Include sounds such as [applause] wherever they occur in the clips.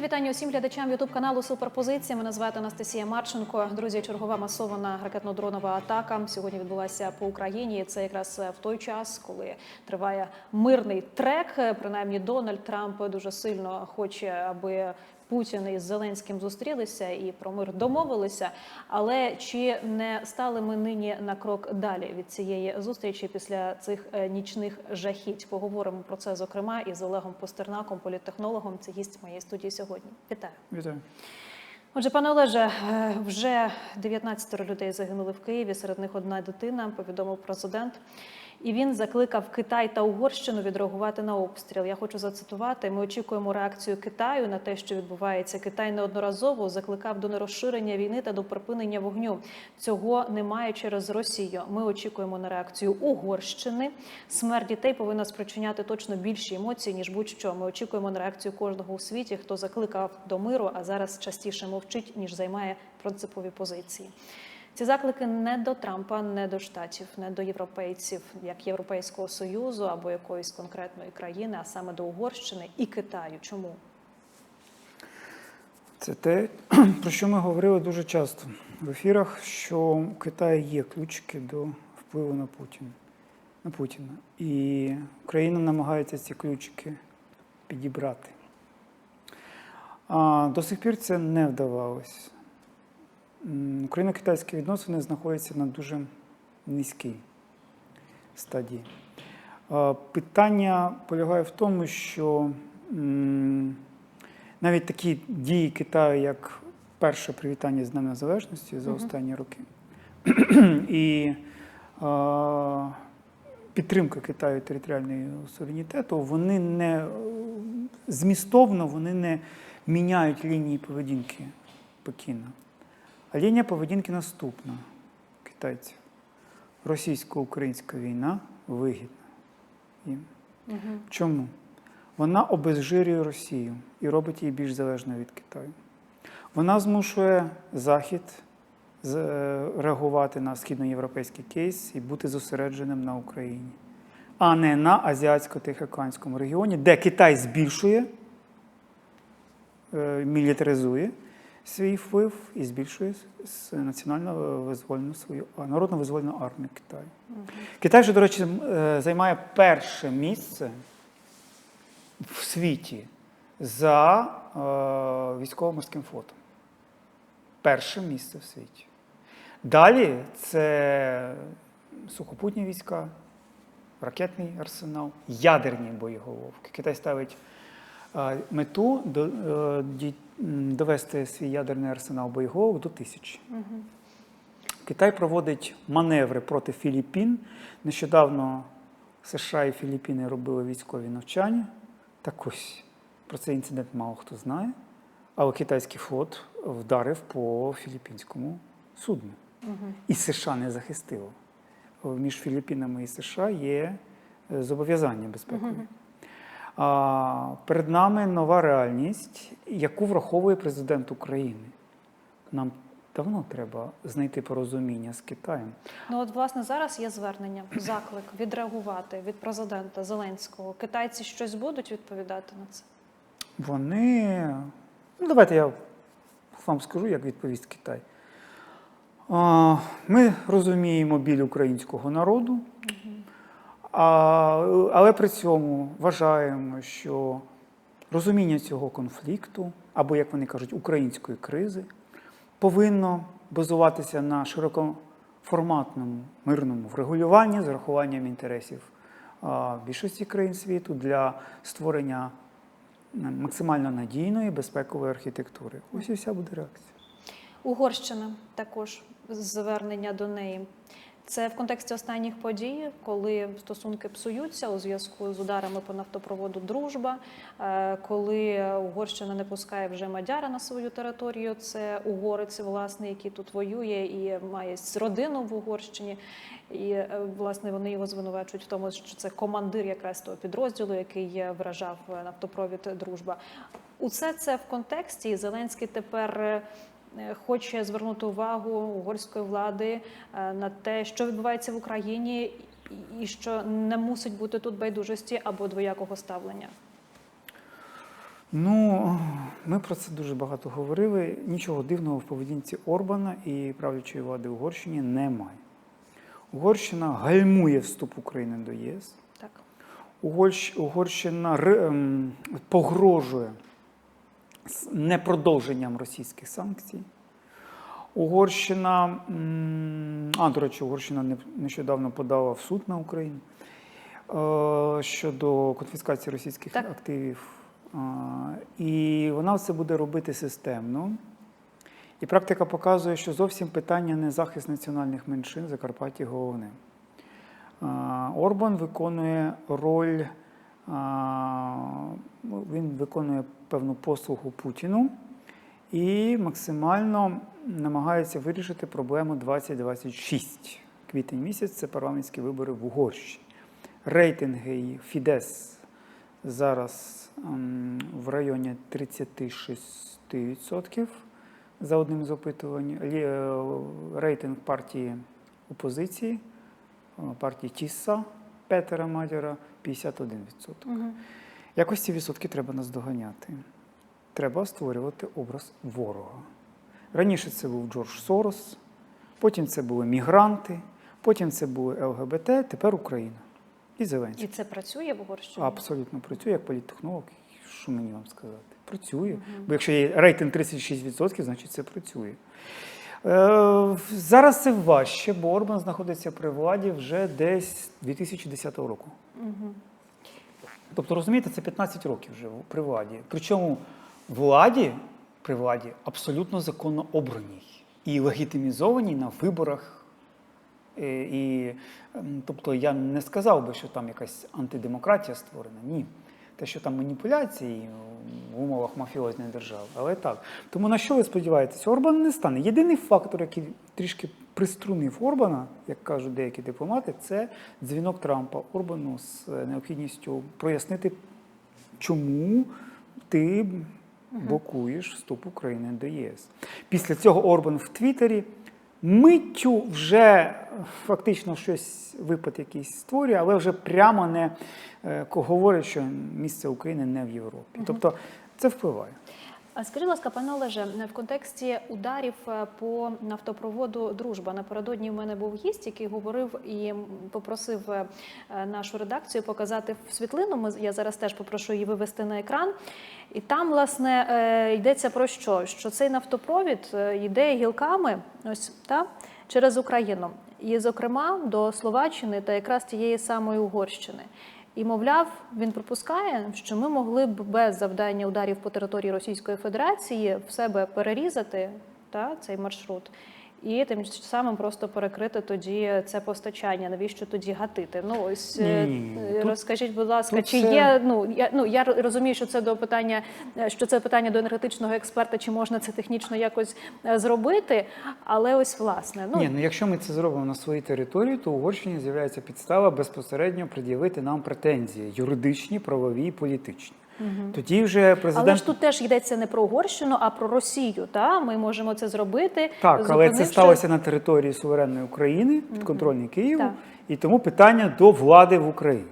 Щирі вітання усім глядачам Ютуб каналу Суперпозиція. Мене звати Анастасія Марченко. Друзі, чергова масована ракетно-дронова атака сьогодні відбулася по Україні. Це якраз в той час, коли триває мирний трек. Принаймні, Дональд Трамп дуже сильно хоче, аби Путін із Зеленським зустрілися і про мир домовилися. Але чи не стали ми нині на крок далі від цієї зустрічі після цих е, нічних жахіть? Поговоримо про це зокрема із Олегом Постернаком, політтехнологом. Це гість моєї студії сьогодні. Вітаю. Вітаю. Отже, пане Олеже, е, вже 19 людей загинули в Києві. Серед них одна дитина. Повідомив президент. І він закликав Китай та Угорщину відреагувати на обстріл. Я хочу зацитувати. Ми очікуємо реакцію Китаю на те, що відбувається. Китай неодноразово закликав до нерозширення війни та до припинення вогню. Цього немає через Росію. Ми очікуємо на реакцію Угорщини. Смерть дітей повинна спричиняти точно більші емоції ніж будь-що. Ми очікуємо на реакцію кожного у світі, хто закликав до миру, а зараз частіше мовчить ніж займає принципові позиції. Ці заклики не до Трампа, не до штатів, не до європейців, як Європейського союзу або якоїсь конкретної країни, а саме до Угорщини і Китаю. Чому? Це те, [clears throat] про що ми говорили дуже часто в ефірах, що у Китаї є ключики до впливу на Путіна. На Путіна. І Україна намагається ці ключики підібрати. А до сих пір це не вдавалось. Україно-китайські відносини знаходяться на дуже низькій стадії. Питання полягає в тому, що навіть такі дії Китаю, як перше привітання з Днем Незалежності за останні роки, [clears throat] і підтримка Китаю територіального суверенітету, вони не змістовно вони не міняють лінії поведінки Пекіна. А лінія поведінки наступна китайців. Російсько-українська війна вигідна їм. Угу. Чому? Вона обезжирює Росію і робить її більш залежною від Китаю. Вона змушує Захід е, реагувати на східноєвропейський кейс і бути зосередженим на Україні, а не на азіатсько-тихоокеанському регіоні, де Китай збільшує, е, мілітаризує свій вплив і збільшує національно визвольну свою народно визвольну армію Китаю. Китай же, до речі, е, займає перше місце в світі за е, військово-морським флотом. Перше місце в світі. Далі це сухопутні війська, ракетний арсенал, ядерні боєголовки. Китай ставить е, мету до, е, довести свій ядерний арсенал боєголовок до тисячі. Угу. Китай проводить маневри проти Філіппін. Нещодавно США і Філіппіни робили військові навчання. Так ось про цей інцидент мало хто знає. Але китайський флот вдарив по філіппінському судну. Угу. І США не захистило. Між Філіппінами і США є е, зобов'язання безпекові. Мгм. Перед нами нова реальність, яку враховує президент України. Нам давно треба знайти порозуміння з Китаєм. Ну от власне зараз є звернення, заклик відреагувати від президента Зеленського. Китайці щось будуть відповідати на це? Вони. Ну, давайте я вам скажу, як відповість Китай. Ми розуміємо біль українського народу, а, але при цьому вважаємо, що розуміння цього конфлікту, або, як вони кажуть, української кризи, повинно базуватися на широкоформатному мирному врегулюванні з урахуванням інтересів більшості країн світу для створення максимально надійної безпекової архітектури. Ось і вся буде реакція. Угорщина також звернення до неї. Це в контексті останніх подій, коли стосунки псуються у зв'язку з ударами по нафтопроводу Дружба, е, коли Угорщина не пускає вже Мадяра на свою територію. Це угорець, власне, який тут воює і має родину в Угорщині. І е, власне вони його звинувачують в тому, що це командир якраз того підрозділу, який вражав нафтопровід Дружба. Усе це в контексті. і Зеленський тепер. Е, Хоче звернути увагу угорської влади е, на те, що відбувається в Україні, і що не мусить бути тут байдужості або двоякого ставлення. Ну, ми про це дуже багато говорили. Нічого дивного в поведінці Орбана і правлячої влади в Угорщині немає. Угорщина гальмує вступ України до ЄС. Так. Угорщ, Угорщина ри- ем, погрожує з непродовженням російських санкцій. Угорщина, а, до речі, Угорщина нещодавно подала в суд на Україну е, щодо конфіскації російських Так. активів. І вона це буде робити системно. І практика показує, що зовсім питання не захист національних меншин Закарпатті головне. Орбан виконує роль, він виконує певну послугу Путіну і максимально намагається вирішити проблему 2026. Квітень місяць це парламентські вибори в Угорщині. Рейтинги Фідес зараз ем, в районі 36% за одним з опитувань. Е, Рейтинг партії опозиції, е, партії Тіса Петера Мадяра 51%. Угу. Якось ці відсотки треба наздоганяти. Треба створювати образ ворога. Раніше це був Джордж Сорос, потім це були мігранти, потім це були ЛГБТ, тепер Україна. І Зеленський. І це працює в Угорщині? Абсолютно працює як політтехнолог. Що мені вам сказати? Працює. Бо якщо є рейтинг 36%, значить це працює. Е, зараз це важче, бо Орбан знаходиться при владі вже десь 2010 року. Угу. Тобто, розумієте, це 15 років вже при владі. Причому владі при владі абсолютно законно обраній і легітимізованій на виборах. Е, І, ем, тобто я не сказав би, що там якась антидемократія створена. Ні. Те, що там маніпуляції в умовах мафіозної держави, але так. Тому на що ви сподіваєтесь? Орбан не стане. Єдиний фактор, який трішки приструнив Орбана, як кажуть деякі дипломати, це дзвінок Трампа Орбану з е, необхідністю прояснити, чому ти блокуєш вступ України до єС. Після цього Орбан в Твіттері миттю вже фактично щось випад якийсь створює, але вже прямо не е, говорить, що місце України не в Європі. Тобто це впливає. Скажіть, ласка, пане Олеже, в контексті ударів е, по нафтопроводу Дружба напередодні в мене був гість, який говорив і попросив е, нашу редакцію показати світлину. Я зараз теж попрошу її вивести на екран. І там, власне, е, йдеться про що? Що цей нафтопровід йде гілками, ось та через Україну, і, зокрема, до Словаччини та якраз тієї самої Угорщини. І, мовляв, він припускає, що ми могли б без завдання ударів по території Російської Федерації в себе перерізати та, цей маршрут. І тим самим просто перекрити тоді це постачання. Навіщо тоді гатити? Ну ось е, Ні, е, тут- розкажіть, будь ласка, тут чи це- є ну я ну я розумію, що це до питання, е, що це питання до енергетичного експерта, чи можна це технічно якось е, зробити? Але ось власне, ну Ні, ну якщо ми це зробимо на своїй території, то Угорщині з'являється підстава безпосередньо пред'явити нам претензії юридичні, правові і політичні. Тоді вже президент Але ж тут теж йдеться не про Угорщину, а про Росію. Та ми можемо це зробити. Так, але це сталося на території суверенної України, підконтрольній Києву, Так. і тому питання до влади в Україні.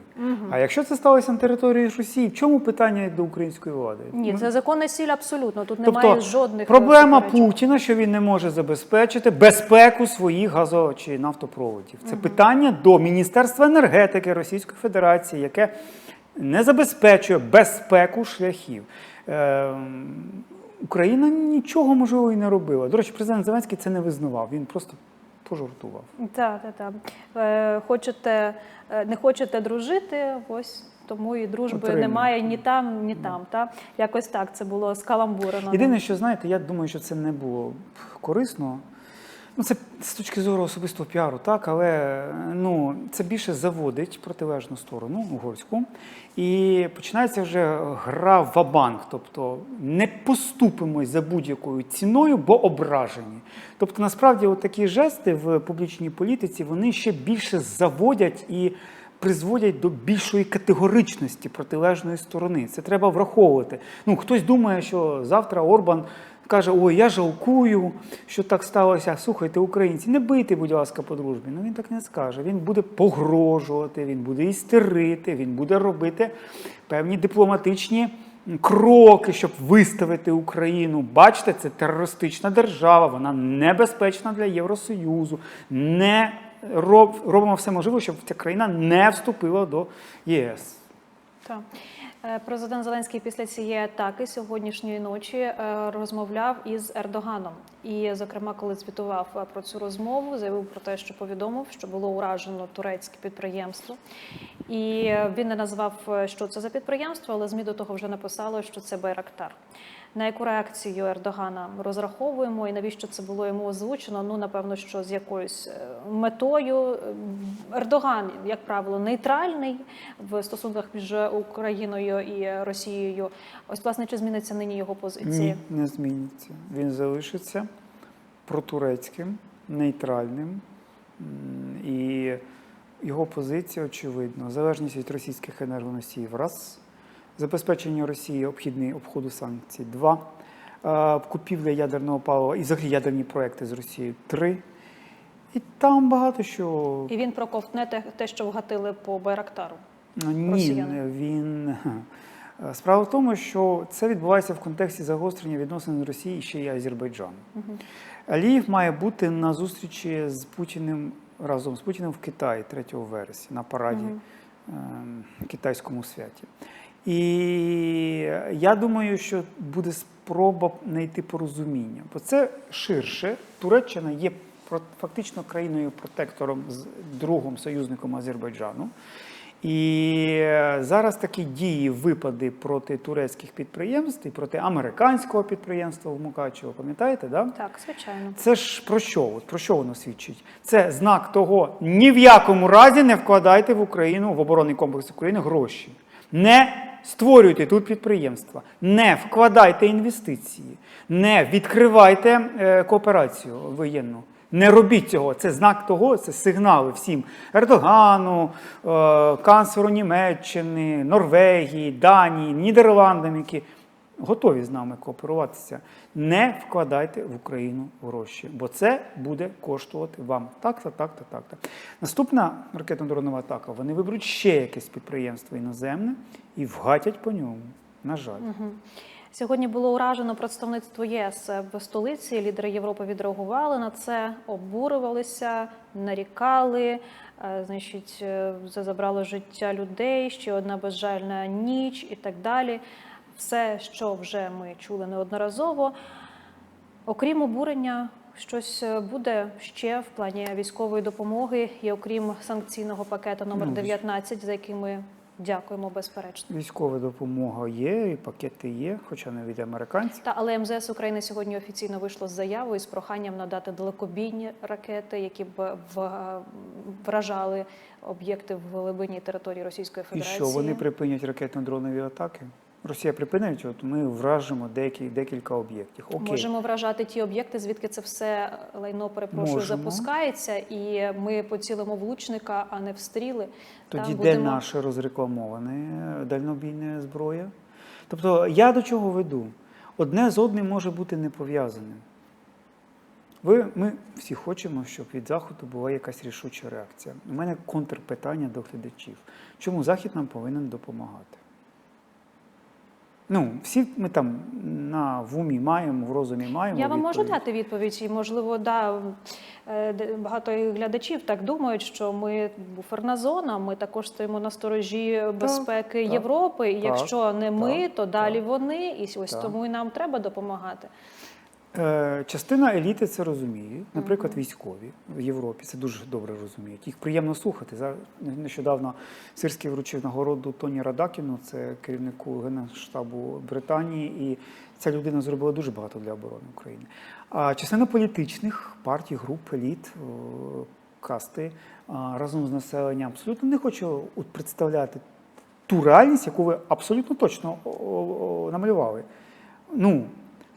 А якщо це сталося на території Росії, в чому питання до української влади? Ні, це законна сіль абсолютно. Тут Тобто немає жодних проблема. Путіна, що він не може забезпечити безпеку своїх газо чи нафтопроводів. Це питання до Міністерства енергетики Російської Федерації, яке не забезпечує безпеку шляхів. Ем, Україна нічого можливо і не робила. До речі, президент Зеленський це не визнавав. Він просто пожартував. Так, так, так. Е, хочете, е, не хочете дружити, ось тому і дружби Отримуєте. немає ні там, ні там. Та? Якось так це було скаламбурено. Єдине, що знаєте, я думаю, що це не було корисно. Ну, це з точки зору особистого піару, так, але ну, це більше заводить протилежну сторону угорську. І починається вже гра в абанк. Тобто не поступимось за будь-якою ціною, бо ображені. Тобто, насправді, такі жести в публічній політиці вони ще більше заводять і призводять до більшої категоричності протилежної сторони. Це треба враховувати. Ну, хтось думає, що завтра Орбан каже: Ой, я жалкую, що так сталося. Слухайте, українці, не бийте, будь ласка, по дружбі. Ну він так не скаже. Він буде погрожувати, він буде істерити, він буде робити певні дипломатичні кроки, щоб виставити Україну. Бачите, це терористична держава, вона небезпечна для Євросоюзу. Не роб, робимо все можливе, щоб ця країна не вступила до ЄС. Так. Е, Президент Зеленський після цієї атаки сьогоднішньої ночі е, розмовляв із Ердоганом. І, зокрема, коли звітував е, про цю розмову, заявив про те, що повідомив, що було уражено турецьке підприємство. І він не назвав, що це за підприємство, але ЗМІ до того вже написало, що це Байрактар. На яку реакцію Ердогана розраховуємо, і навіщо це було йому озвучено? Ну напевно, що з якоюсь е, метою Ердоган, як правило, нейтральний в стосунках між Україною і Росією. Ось власне чи зміниться нині його позиції? Ні, не зміниться. Він залишиться протурецьким, нейтральним. І його позиція очевидна. Залежність від російських енергоносіїв раз. Забезпечення Росії обхідний обходу санкцій два. Е, Купівля ядерного палива і взагалі ядерні проекти з Росією три. І там багато що І він проковтне те, те, що вгатили по Байрактару. Ну, Ні, росіяни? він [laughs] е, справа в тому, що це відбувається в контексті загострення відносин Росії ще й Азербайджану. Алієв має бути на зустрічі з Путіним разом з Путіним в Китаї 3 вересня на параді ем, китайському святі. І я думаю, що буде спроба знайти порозуміння, бо це ширше. Туреччина є фактично країною-протектором з другом союзником Азербайджану. І е, зараз такі дії, випади проти турецьких підприємств і проти американського підприємства в Мукачево, пам'ятаєте, да? Так, звичайно. Це ж про що? От про що воно свідчить? Це знак того, ні в якому разі не вкладайте в Україну, в оборонний комплекс України гроші. Не створюйте тут підприємства, не вкладайте інвестиції, не відкривайте е, кооперацію воєнну. Не робіть цього. Це знак того, це сигнали всім Ердогану, е, канцлеру Німеччини, Норвегії, Данії, Нідерландам, які готові з нами кооперуватися. Не вкладайте в Україну гроші, бо це буде коштувати вам так-то, так-то, так-то. Наступна ракетно-дронова атака. Вони виберуть ще якесь підприємство іноземне і вгатять по ньому. На жаль. Сьогодні було уражено представництво ЄС в столиці. Лідери Європи відреагували на це, обурювалися, нарікали. е, Значить, е, забрало життя людей, ще одна безжальна ніч і так далі. Все, що вже ми чули неодноразово. Окрім обурення, щось е, буде ще в плані військової допомоги, і окрім санкційного пакету номер Ну, 19, за який ми дякуємо безперечно. Військова допомога є, і пакети є, хоча не від американців. Та але МЗС України сьогодні офіційно вийшло з заявою з проханням надати далекобійні ракети, які б в- вражали об'єкти в глибині території Російської І Федерації. що вони припинять ракетно-дронові атаки? Росія припинить, от ми вражимо деякі, декілька об'єктів. Окей. Можемо вражати ті об'єкти, звідки це все лайно перепрошую Можемо. запускається, і ми поцілимо в лучника, а не в стріли. Тоді Там де будемо- наше розрекламоване дальнобійне зброя? Тобто я до чого веду? Одне з одним може бути не пов'язаним. Ви, ми всі хочемо, щоб від Заходу була якась рішуча реакція. У мене контрпитання до глядачів. Чому Захід нам повинен допомагати? Ну, всі ми там на вумі маємо, в розумі маємо. Я вам можу дати відповідь, і можливо, да, е, багато глядачів так думають, що ми буферна зона, ми також стоїмо на сторожі безпеки так, Європи. І так, якщо не ми, так, то далі так. вони, і ось Так. тому і нам треба допомагати. Е, Частина еліти це розуміє, наприклад, військові в Європі це дуже добре розуміють. Їх приємно слухати. Нещодавно Сирський вручив нагороду Тоні Радакіну, це керівнику Генштабу Британії, і ця людина зробила дуже багато для оборони України. А частина політичних партій, груп, еліт, касти разом з населенням абсолютно не хоче от представляти ту реальність, яку ви абсолютно точно намалювали. Ну,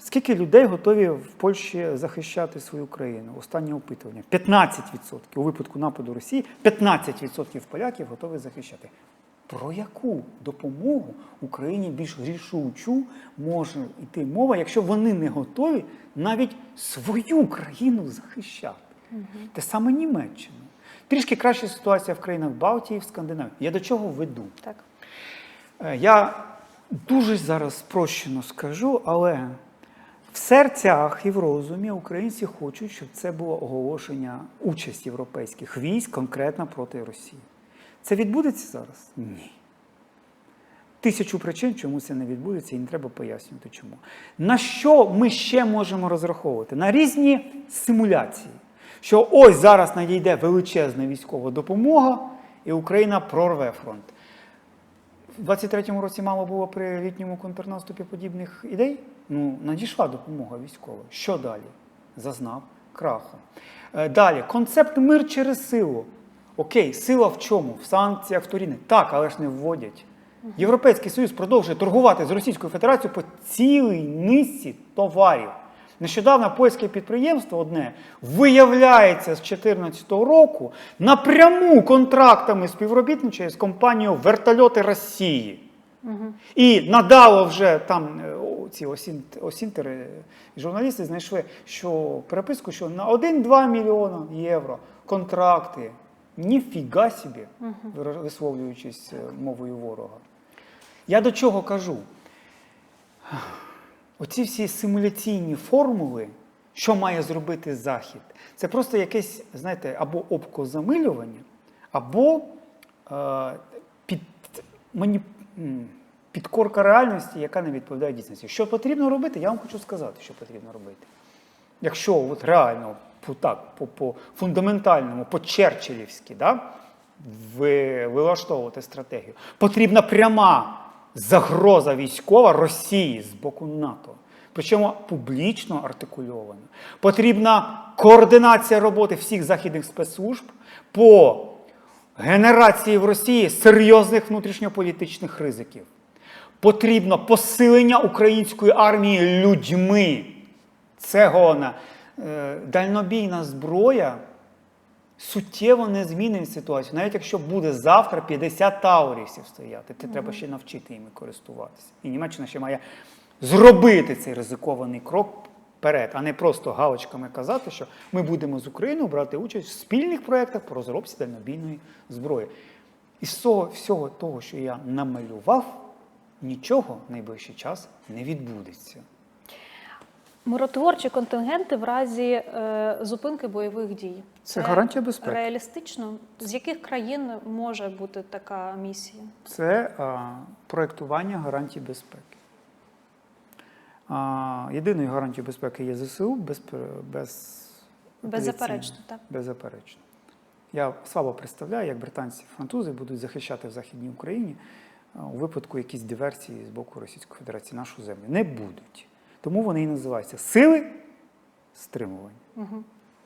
скільки людей готові в Польщі захищати свою країну? Останнє опитування. 15%. У випадку нападу Росії 15% поляків готові захищати. Про яку допомогу Україні більш рішучу може йти мова, якщо вони не готові навіть свою країну захищати? Те саме Німеччина. Трішки краща ситуація в країнах Балтії, в Скандинавії. Я до чого веду? Так. Е, Я Дуже зараз спрощено скажу, але в серцях і в розумі українці хочуть, щоб це було оголошення участі європейських військ конкретно проти Росії. Це відбудеться зараз? Ні. Тисячу причин, чому це не відбудеться, і не треба пояснювати, чому. На що ми ще можемо розраховувати? На різні симуляції. Що ось зараз надійде величезна військова допомога, і Україна прорве фронт. У 23-му році мало було при літньому контрнаступі подібних ідей. Ну, надійшла допомога військова. Що далі? Зазнав краху. Е, Далі, концепт мир через силу. Окей, сила в чому? В санкціях, в Торіни. Так, але ж не вводять. Європейський Союз продовжує торгувати з Російською Федерацією по цілій низці товарів. Нещодавно польське підприємство одне виявляється з 2014 року напряму контрактами співробітничає з компанією Вертольоти Росії. І надало вже там е, ці осінт- осінтери, журналісти знайшли, що переписку, що на 1-2 мільйона євро контракти. Ніфіга собі, висловлюючись е, мовою ворога. Я до чого кажу? Оці всі симуляційні формули, що має зробити Захід, це просто якесь, знаєте, або обкозамилювання, або е, під, мані, підкорка реальності, яка не відповідає дійсності. Що потрібно робити, я вам хочу сказати, що потрібно робити. Якщо от реально по, так, по, по фундаментальному, по черчиллівськи, да, ви, вилаштовувати стратегію, потрібна пряма загроза військова Росії з боку НАТО. Причому публічно артикульована. Потрібна координація роботи всіх західних спецслужб по генерації в Росії серйозних внутрішньополітичних ризиків. Потрібно посилення української армії людьми. Це головне. Е, Дальнобійна зброя суттєво не змінить ситуацію. Навіть якщо буде завтра 50 таурівців стояти, це треба ще навчити ними користуватися. І Німеччина ще має зробити цей ризикований крок вперед, а не просто галочками казати, що ми будемо з Україною брати участь в спільних проєктах по розробці дальнобійної зброї. І з цього всього того, що я намалював, нічого в найближчий час не відбудеться. Миротворчі контингенти в разі е, зупинки бойових дій. Це гарантія безпеки. Реалістично. З яких країн може бути така місія? Це а, проєктування гарантій безпеки. Єдиною гарантією безпеки є ЗСУ без, без Беззаперечно, так. Беззаперечно. Я слабо представляю, як британці французи будуть захищати в Західній Україні у випадку якісь диверсії з боку Російської Федерації нашу землю. Не будуть. Тому вони і називаються сили стримування. Угу.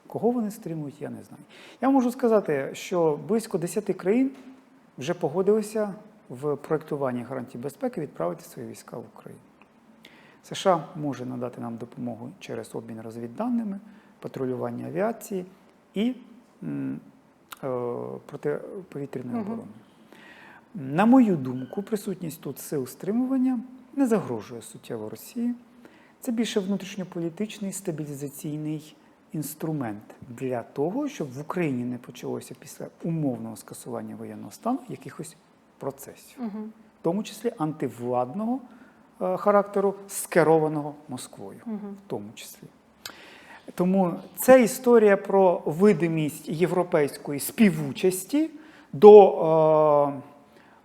Кого вони стримують, я не знаю. Я можу сказати, що близько 10 країн вже погодилися в проєктуванні гарантій безпеки відправити свої війська в Україну. США може надати нам допомогу через обмін розвідданими, патрулювання авіації і е, протиповітряної оборони. На мою думку, присутність тут сил стримування не загрожує суттєво Росії. Це більше внутрішньополітичний стабілізаційний інструмент для того, щоб в Україні не почалося після умовного скасування воєнного стану якихось процесів, Угу. в тому числі антивладного характеру, скерованого Москвою, Угу. в тому числі. Тому це історія про видимість європейської співучасті до е,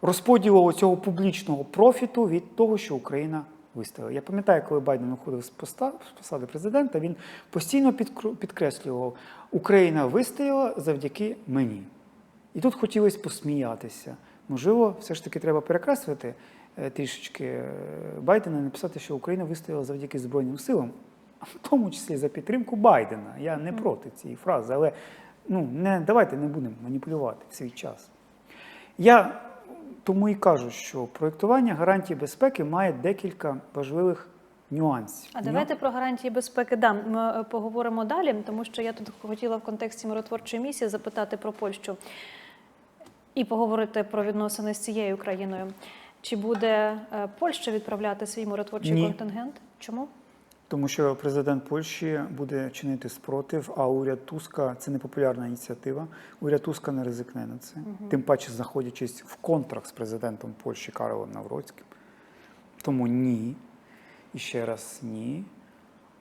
розподілу цього публічного профіту від того, що Україна виставила. Я пам'ятаю, коли Байден уходив з посади президента, він постійно підкреслював, Україна вистояла завдяки мені. І тут хотілося посміятися. Можливо, все ж таки треба перекреслити е, трішечки е, Байдена написати, що Україна вистояла завдяки Збройним силам, в тому числі за підтримку Байдена. Я не проти цієї фрази, але ну, не, давайте не будемо маніпулювати в свій час. Я тому і кажу, що проєктування гарантій безпеки має декілька важливих нюансів. А давайте про гарантії безпеки да, ми е, поговоримо далі, тому що я тут хотіла в контексті миротворчої місії запитати про Польщу і поговорити про відносини з цією країною. Чи буде е, Польща відправляти свій миротворчий Ні. контингент? Чому? Тому що президент Польщі буде чинити спротив, а уряд Туска це непопулярна ініціатива. Уряд Туска не ризикне на це. Тим паче знаходячись в контракт з президентом Польщі Карлом Навроцьким. Тому ні. І ще раз ні.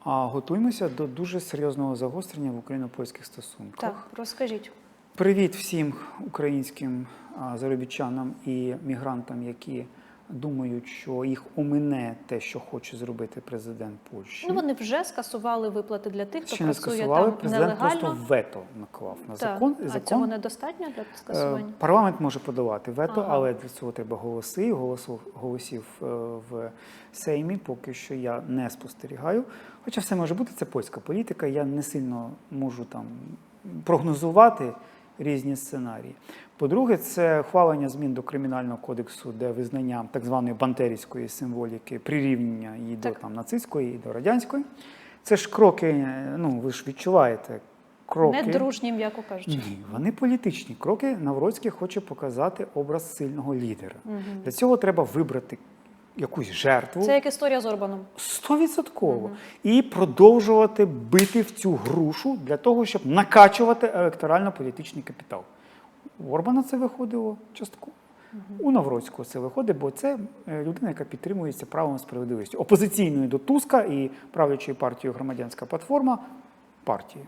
А готуємося до дуже серйозного загострення в україно-польських стосунках. Так, розкажіть. Привіт всім українським заробітчанам і мігрантам, які думають, що їх омине те, що хоче зробити президент Польщі. Ну вони вже скасували виплати для тих, хто Ще не скасували, там президент нелегально. просто вето наклав на Так. закон. А закон цього недостатньо для Е, скасування? Парламент може подавати вето, Ага. але для цього треба голоси. Голосу, голосів е, в Сеймі поки що я не спостерігаю. Хоча все може бути, це польська політика. Я не сильно можу там прогнозувати різні сценарії. По-друге, це ухвалення змін до кримінального кодексу, де визнання так званої бантерівської символіки, прирівняння її до там нацистської і до радянської. Це ж кроки, ну ви ж відчуваєте. Кроки. Недружні, м'яко кажучи. Ні, вони політичні кроки. Навроцький хоче показати образ сильного лідера. Мгм. Для цього треба вибрати якусь жертву Це як історія з Орбаном. стовідсотково і продовжувати бити в цю грушу для того, щоб накачувати електорально-політичний капітал. У Орбана це виходило частково. У Навроцького це виходить, бо це е, людина, яка підтримується правом і справедливістю. Опозиційною до Туска і правлячою партією громадянська платформа партії.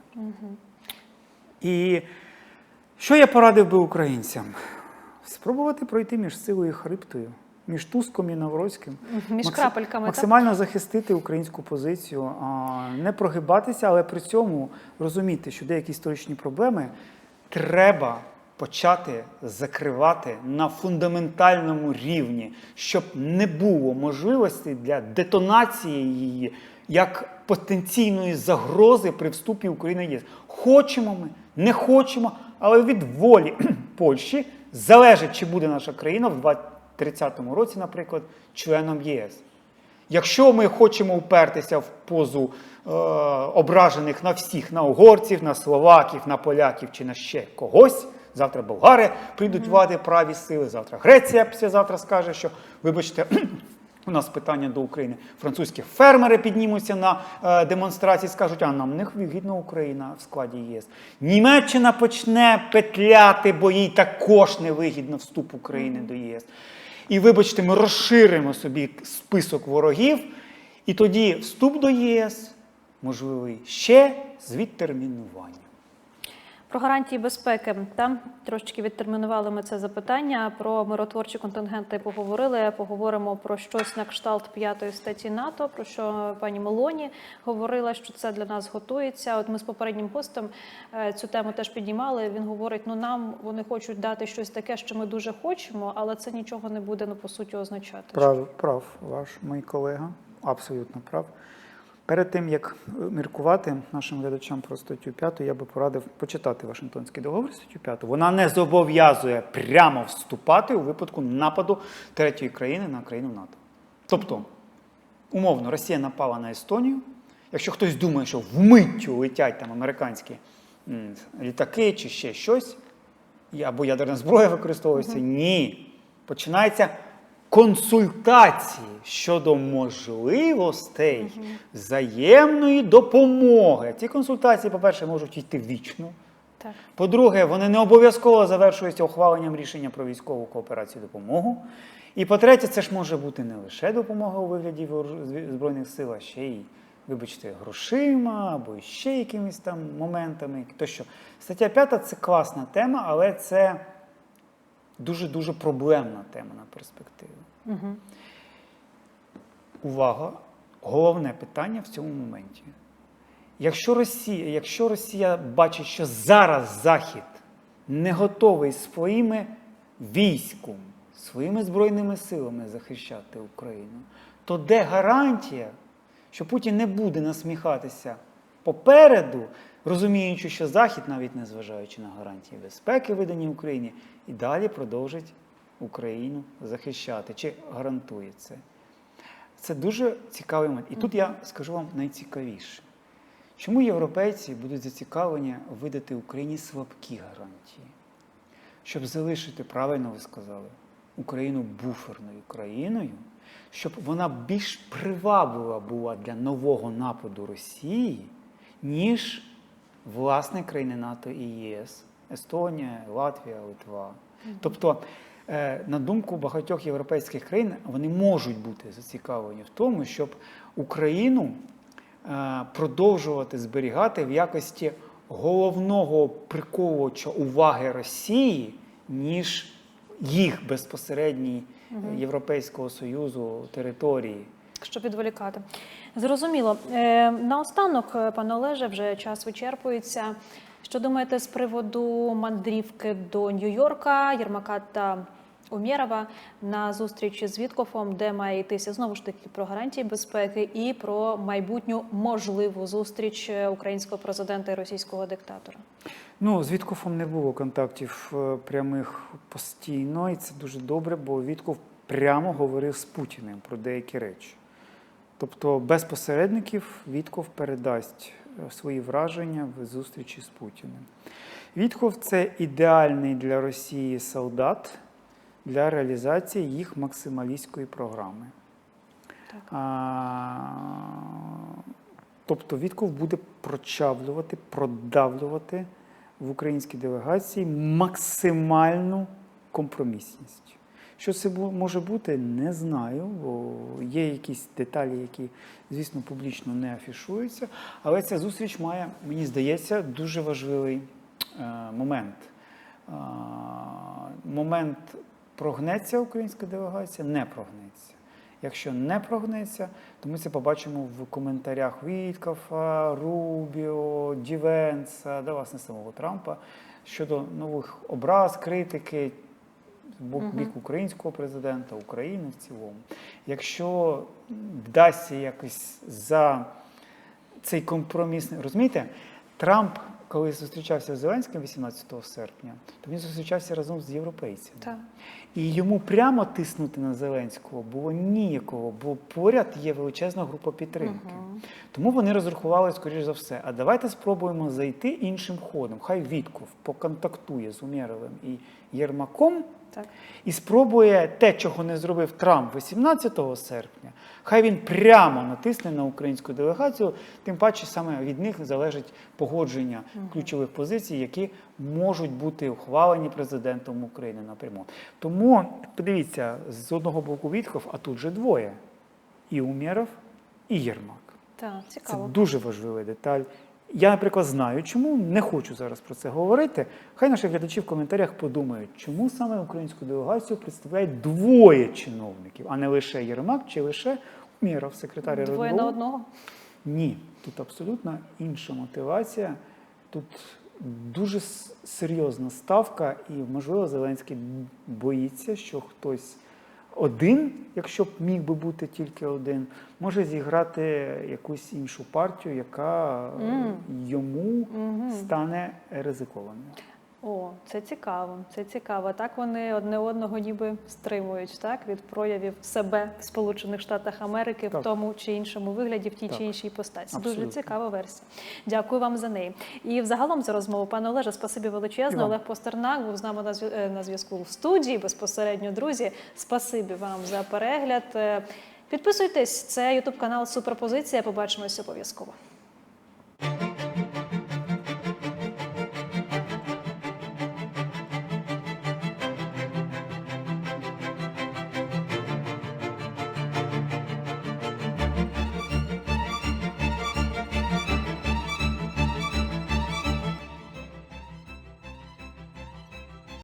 І що я порадив би українцям? Спробувати пройти між силою і хриптою, між Туском і Навроцьким. Між Максим- крапельками, так? Максимально захистити українську позицію, а, не прогибатися, але при цьому розуміти, що деякі історичні проблеми треба почати закривати на фундаментальному рівні, щоб не було можливості для детонації її як потенційної загрози при вступі України в ЄС. Хочемо ми, не хочемо, але від волі [clears throat] Польщі залежить, чи буде наша країна в 2030 році, наприклад, членом ЄС. Якщо ми хочемо впертися в позу е, ображених на всіх, на угорців, на словаків, на поляків чи на ще когось, завтра болгари прийдуть влади праві сили, завтра Греція післязавтра скаже, що, вибачте, [clears throat] у нас питання до України. Французькі фермери піднімуться на е, демонстрації, скажуть, а нам не вигідна Україна в складі ЄС. Німеччина почне петляти, бо їй також не вигідно вступ України до ЄС. І вибачте, ми розширимо собі список ворогів, і тоді вступ до єС можливий ще з відтермінуванням. Про гарантії безпеки там трошечки відтермінували ми це запитання. Про миротворчі контингенти поговорили. Поговоримо про щось на кшталт п'ятої статті НАТО. Про що пані Мелоні говорила, що це для нас готується. От ми з попереднім постом е, цю тему теж підіймали. Він говорить: ну нам вони хочуть дати щось таке, що ми дуже хочемо, але це нічого не буде ну по суті означати. Прав, прав ваш мій колега, абсолютно прав. Перед тим як міркувати нашим глядачам про статтю 5, я би порадив почитати Вашингтонський договір статтю 5. Вона не зобов'язує прямо вступати у випадку нападу третьої країни на країну НАТО. Тобто, умовно, Росія напала на Естонію. Якщо хтось думає, що вмиттю летять там американські літаки чи ще щось, або ядерна зброя використовується, ні. Починається консультації щодо можливостей взаємної допомоги. Ці консультації, по-перше, можуть йти вічно. Так. По-друге, вони не обов'язково завершуються ухваленням рішення про військову кооперацію допомогу. І по-третє, це ж може бути не лише допомога у вигляді Збройних сил, а ще й, вибачте, грошима або ще якимись там моментами. Тощо. Стаття 5 це класна тема, але це дуже-дуже проблемна тема на перспективу. Угу. Увага! Головне питання в цьому моменті. Якщо Росія, якщо Росія бачить, що зараз Захід не готовий своїми військом, своїми збройними силами захищати Україну, то де гарантія, що Путін не буде насміхатися попереду, розуміючи, що Захід, навіть не зважаючи на гарантії безпеки, видані Україні, і далі продовжить Україну захищати чи гарантує це. Це дуже цікавий момент. І тут я скажу вам найцікавіше. Чому європейці будуть зацікавлені видати Україні слабкі гарантії? Щоб залишити, правильно ви сказали, Україну буферною країною, щоб вона більш приваблива була для нового нападу Росії, ніж власне країни НАТО і ЄС Естонія, Латвія, Литва. Тобто на думку багатьох європейських країн, вони можуть бути зацікавлені в тому, щоб Україну е, продовжувати зберігати в якості головного приковувача уваги Росії, ніж їх безпосередній е, Європейського Союзу території. Щоб відволікати. Зрозуміло. Е, наостанок, е, пане Олеже, вже час вичерпується. Що думаєте з приводу мандрівки до Нью-Йорка, Єрмака та Умєрова на зустрічі з Віткофом, де має йтися знову ж таки про гарантії безпеки і про майбутню можливу зустріч е, українського президента і російського диктатора? Ну, з Віткофом не було контактів е, прямих постійно, і це дуже добре, бо Вітков прямо говорив з Путіним про деякі речі. Тобто без посередників Вітков передасть е, свої враження в зустрічі з Путіним. Вітков це ідеальний для Росії солдат для реалізації їх максималістської програми. Так. А, тобто Вітков буде прочавлювати, продавлювати в українській делегації максимальну компромісність. Що це може бути, не знаю, бо є якісь деталі, які, звісно, публічно не афішуються. Але ця зустріч має, мені здається, дуже важливий е, момент. Е, момент прогнеться українська делегація, не прогнеться. Якщо не прогнеться, то ми це побачимо в коментарях Віткафа, Рубіо, Дівенса, да, власне самого Трампа щодо нових образ, критики з боку Мгм. бік українського президента, України в цілому. Якщо вдасться якось за цей компромісний, розумієте, Трамп, коли зустрічався з Зеленським 18 серпня, то він зустрічався разом з європейцями. Так. І йому прямо тиснути на Зеленського було ніякого, бо поряд є величезна група підтримки. Угу. Тому вони розрахували, скоріш за все, а давайте спробуємо зайти іншим ходом. Хай Вітков поконтактує з Умєровим і Єрмаком Так. і спробує те, чого не зробив Трамп 18 серпня. Хай він прямо натисне на українську делегацію, тим паче саме від них залежить погодження ключових позицій, які можуть бути ухвалені президентом України напряму. Тому подивіться, з одного боку Вітков, а тут же двоє: і Умєров, і Єрмак. Так, Це дуже важлива деталь. Я, наприклад, знаю, чому не хочу зараз про це говорити. Хай наші глядачі в коментарях подумають, чому саме українську делегацію представляють двоє чиновників, а не лише Єрмак чи лише Умєров, секретар Двоє на одного. Ні, тут абсолютно інша мотивація. Тут дуже серйозна ставка, і, можливо, Зеленський боїться, що хтось один, якщо б міг би бути тільки один, може зіграти якусь іншу партію, яка mm. йому йому Мгм. стане ризикованою. О, це цікаво. Це цікаво. Так вони одне одного ніби стримують так від проявів себе в Сполучених Штатах Америки в тому чи іншому вигляді, в тій Так. чи іншій постаті. Дуже цікава версія. Дякую вам за неї. І взагалом за розмову, пане Олеже, спасибі величезне. Олег Постернак був з нами на е, на зв'язку в студії. Безпосередньо, друзі. Спасибі вам за перегляд. Е, Підписуйтесь, це Ютуб канал Суперпозиція. Побачимось обов'язково.